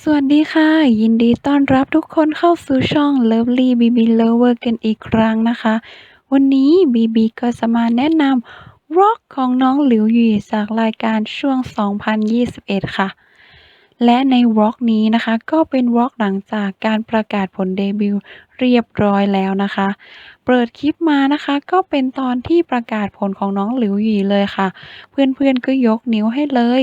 สวัสดีค่ะ ยินดีต้อนรับทุกคนเข้าสู่ช่อง Lovely BB Lover กันอีกครั้งนะคะ วันนี้ BB ก็จะมาแนะนำร็อกของน้องหลิวหยี่จากรายการช่วง 2021 ค่ะ และในร็อกนี้นะคะ ก็เป็นร็อกหลังจากการประกาศผลเดบิวต์เรียบร้อยแล้วนะคะ เปิดคลิปมานะคะ ก็เป็นตอนที่ประกาศผลของน้องหลิวหยีเลยค่ะ เพื่อนๆก็ยกนิ้วให้เลย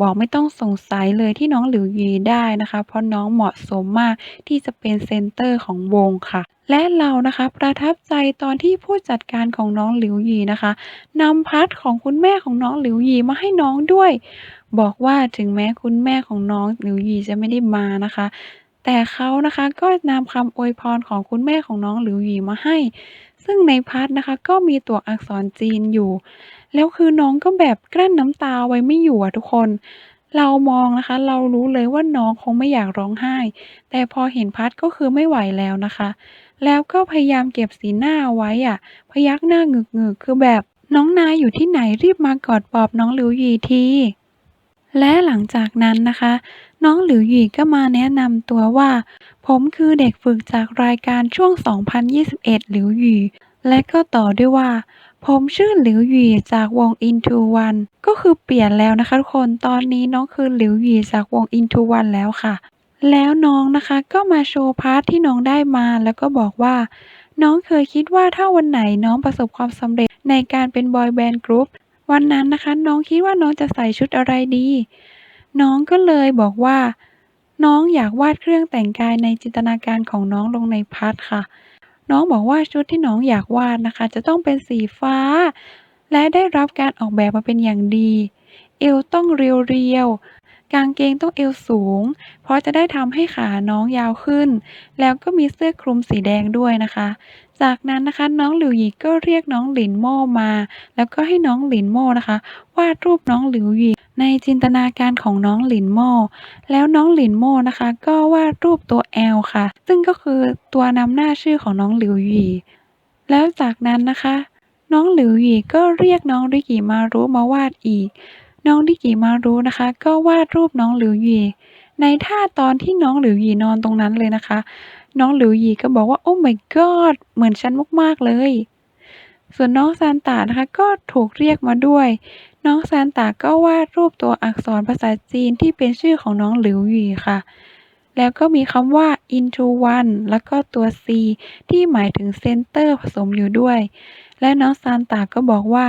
บอกไม่ต้องสงสัยเลยที่น้องหลิวหยีได้นะคะ เพราะน้องเหมาะสมมากที่จะเป็นเซนเตอร์ของวงค่ะและเรานะคะประทับใจตอนที่ผู้จัดการของน้องหลิวหยีนะคะนำพาร์ทของคุณแม่ของน้องหลิวหยีมาให้น้องด้วย บอกว่า ถึงแม้คุณแม่ของน้องหลิวหยี่จะไม่ได้มานะคะ แต่เขานะคะก็นำคำอวยพรของคุณแม่ของน้องหลิวหยี่มาให้ ซึ่งในพาร์ทนะคะก็มีตัวอักษรจีนอยู่ แล้วคือน้องก็แบบกลั้นน้ำตาไว้ไม่อยู่อะทุกคน เรามองนะคะ เรารู้เลยว่าน้องคงไม่อยากร้องไห้ แต่พอเห็นพาร์ทก็คือไม่ไหวแล้วนะคะ แล้วก็พยายามเก็บสีหน้าไว้อะพยักหน้าหงึกๆคือแบบน้องนายอยู่ที่ไหนรีบมากอดปอบน้องหลิวหยี่ที และหลังจากนั้นนะคะ น้องหลิวหยี่ก็มาแนะนำตัวว่า ผมคือเด็กฝึกจากรายการช่วง 2021 หลิวหยี่และก็ต่อด้วยว่า ผมชื่อหลิวหยี่จากวง Into One ก็คือเปลี่ยนแล้วนะคะทุกคนตอนนี้น้องคือหลิวหยี่จากวง Into One แล้วค่ะ แล้วน้องนะคะก็มาโชว์พาร์ทที่น้องได้มาแล้วก็บอกว่า น้องเคยคิดว่าถ้าวันไหนน้องประสบความสำเร็จในการเป็นบอยแบนด์กรุ๊ป วันนั้นนะคะ น้องคิดว่าน้องจะใส่ชุดอะไรดี น้องก็เลยบอกว่า น้องอยากวาดเครื่องแต่งกายในจินตนาการของน้องลงในพาร์ทค่ะ น้องบอกว่าชุดที่น้องอยากวาดนะคะ จะต้องเป็นสีฟ้า และได้รับการออกแบบมาเป็นอย่างดี เอวต้องเรียว กางเกงต้องเอวสูง เพราะจะได้ทำให้ขาน้องยาวขึ้น แล้วก็มีเสื้อคลุมสีแดงด้วยนะคะ จากนั้นนะคะน้องหลิวหยีก็เรียกน้องหลินโม่มา แล้วก็ให้น้องหลินโม่นะคะวาดรูปน้องหลิวหยีในจินตนาการของน้องหลินโม่แล้วน้องหลินโม่นะคะ ก็วาดรูปตัว L ค่ะ ซึ่งก็คือตัวนำหน้าชื่อของน้องหลิวหยีแล้วจากนั้นนะคะ น้องหลิวหยีก็เรียกน้องริกิมารุมาวาดอีก น้องริกิมารุนะคะ ก็วาดรูปน้องหลิวหยีในท่าตอนที่น้องหลิวหยีนอนตรงนั้นเลยนะคะ น้องหลิวหยีก็บอกว่าโอ้ my god เหมือนฉันมากๆเลย ส่วนน้องซานตานะคะก็ถูกเรียกมาด้วย น้องซานตาก็วาดรูปตัวอักษรภาษาจีนที่เป็นชื่อของน้องหลิวหยีค่ะ แล้วก็มีคำว่า into one แล้วก็ตัว C ที่หมายถึงเซนเตอร์ผสมอยู่ด้วย และน้องซานตาก็บอกว่า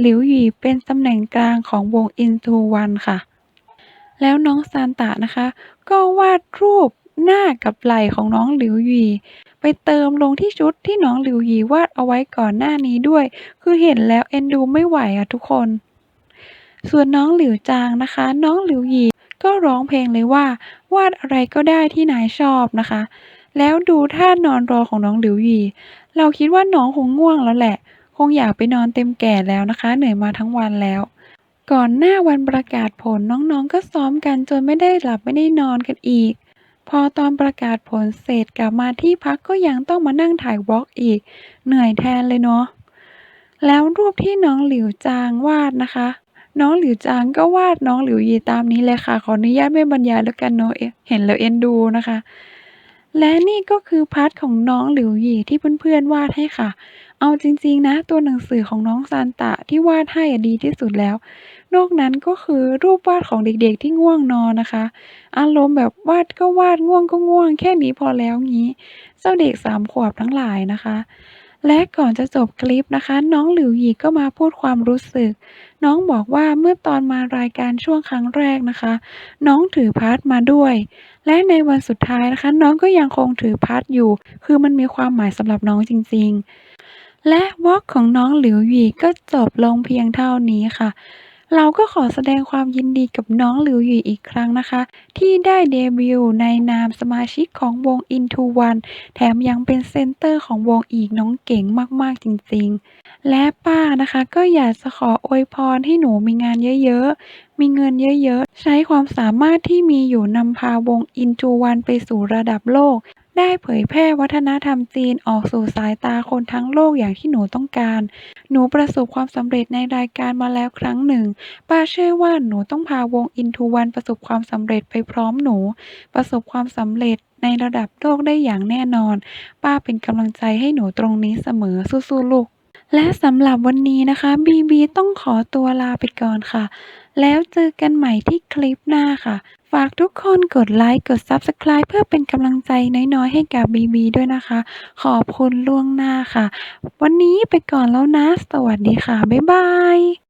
หลิวหยีเป็นตำแหน่งกลางของวง into one ค่ะ แล้วน้องซานตานะคะ ก็วาดรูปหน้ากับไหล่ของน้องหลิวหยีไปเติมลงที่ชุดที่น้องหลิวหยีวาดเอาไว้ก่อนหน้านี้ด้วย คือเห็นแล้วเอ็นดูไม่ไหวอะทุกคน ส่วนน้องหลิวจางนะคะ น้องหลิวหยีก็ร้องเพลงเลยว่า วาดอะไรก็ได้ที่นายชอบนะคะ แล้วดูท่านอนรอของน้องหลิวหยีเราคิดว่าน้องคงง่วงแล้วแหละ คงอยากไปนอนเต็มแก่แล้วนะคะ เหนื่อยมาทั้งวันแล้ว ก่อนหน้าวันประกาศผลน้องๆ ก็ซ้อมกันจนไม่ได้หลับไม่ได้นอนกันอีก พอตอนประกาศผลเสร็จกลับมาที่พักก็ยังต้องมานั่งถ่ายวอล์กอีก เหนื่อยแทนเลยเนาะแล้วรูปที่น้องหลิวจางวาดนะคะ น้องหลิวจางก็วาดน้องหลิวยี่ตามนี้เลยค่ะ ขออนุญาตไม่บรรยายแล้วกันเนาะเห็นแล้วเอ็นดูนะคะ และนี่ก็คือพาร์ทของน้องหลิวหยี่ที่เพื่อนๆวาดให้ค่ะ เอาจริงๆนะตัวหนังสือของน้องซานตะที่วาดให้อดีที่สุดแล้ว นอกนั้นก็คือรูปวาดของเด็กๆที่ง่วงนอนนะคะ อารมณ์แบบวาดก็วาดง่วงก็ง่วง แค่นี้พอแล้วงี้ เจ้าเด็กสามขวบทั้งหลายนะคะ และก่อนจะจบคลิปนะคะ น้องหลิวหยีก็มาพูดความรู้สึก น้องบอกว่าเมื่อตอนมารายการช่วงครั้งแรกนะคะ น้องถือพาร์ทมาด้วย และในวันสุดท้ายนะคะ น้องก็ยังคงถือพาร์ทอยู่ คือมันมีความหมายสำหรับน้องจริง ๆ และวอล์กของน้องหลิวหยีก็จบลงเพียงเท่านี้ค่ะ เราก็ขอแสดงความยินดีกับน้องหลิวหยี่อีกครั้งนะคะ ที่ได้เดบิวต์ในนามสมาชิกของวง Into One แถมยังเป็นเซนเตอร์ของวงอีกน้องเก่งมากๆจริงๆ และป้านะคะก็อยากจะขออวยพรให้หนูมีงานเยอะๆ มีเงินเยอะๆ ใช้ความสามารถที่มีอยู่นำพาวง Into One ไปสู่ระดับโลก ได้เผยแพร่วัฒนธรรมจีนออกสู่สายตาคนทั้งโลกอย่างที่หนูต้องการ หนูประสบความสำเร็จในรายการมาแล้วครั้งหนึ่ง ป้าเชื่อว่าหนูต้องพาวงอินทูวันประสบความสำเร็จไปพร้อมหนู ประสบความสำเร็จในระดับโลกได้อย่างแน่นอน ป้าเป็นกำลังใจให้หนูตรงนี้เสมอสู้ๆลูก และสำหรับวันนี้นะคะบีบีต้องขอตัวลาไปก่อนค่ะ แล้วเจอกันใหม่ที่คลิปหน้าค่ะ ฝากทุกคนกดไลค์กด Subscribe เพื่อเป็นกำลังใจน้อยๆให้กับบีบีด้วยนะคะ ขอบคุณล่วงหน้าค่ะ วันนี้ไปก่อนแล้วนะ สวัสดีค่ะ บ๊ายบาย